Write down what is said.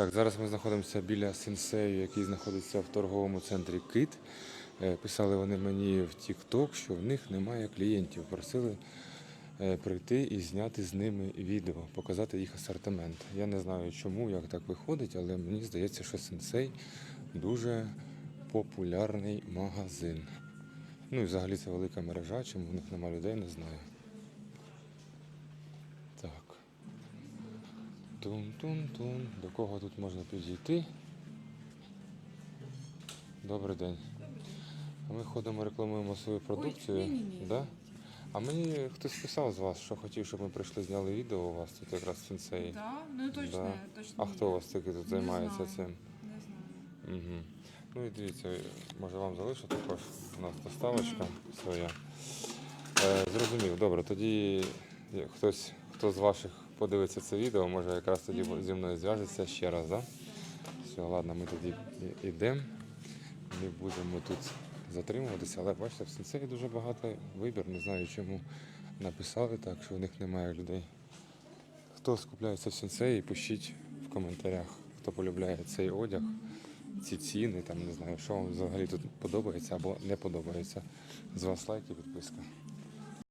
Так, зараз ми знаходимося біля сенсею, який знаходиться в торговому центрі Кит. Е, Писали вони мені в TikTok, що в них немає клієнтів. Просили е, прийти і зняти з ними відео, показати їх асортимент. Я не знаю, чому, як так виходить, але мені здається, що сенсей дуже популярний магазин. Ну і взагалі це велика мережа, чому в них немає людей, не знаю. Так. Тун-тун-тун. До кого тут можна підійти? Добрий день. Ми ходимо, рекламуємо свою продукцію. ні-ні-ні. Да? А мені хтось писав з вас, що хотів, щоб ми прийшли, зняли відео у вас тут якраз сенсей. Да? Ну точно, Да. точно. А хто у вас такий тут займається знаю. цим? Не знаю. Угу. Ну і дивіться, може вам залишу також. У нас доставочка своя. Е, зрозумів, добре, тоді хтось, хто з ваших подивиться це відео, може якраз тоді зі мною зв'яжеться ще раз? Да? Все, ладно, ми тоді йдемо. Не будемо тут затримуватися, але бачите, в сенсеї дуже багато вибір. Не знаю, чому написали так, що в них немає людей. Хто скупляється в сенсеї, пишіть в коментарях, хто полюбляє цей одяг, ці ціни, там не знаю, що вам взагалі тут подобається або не подобається. З вас лайк і підписка.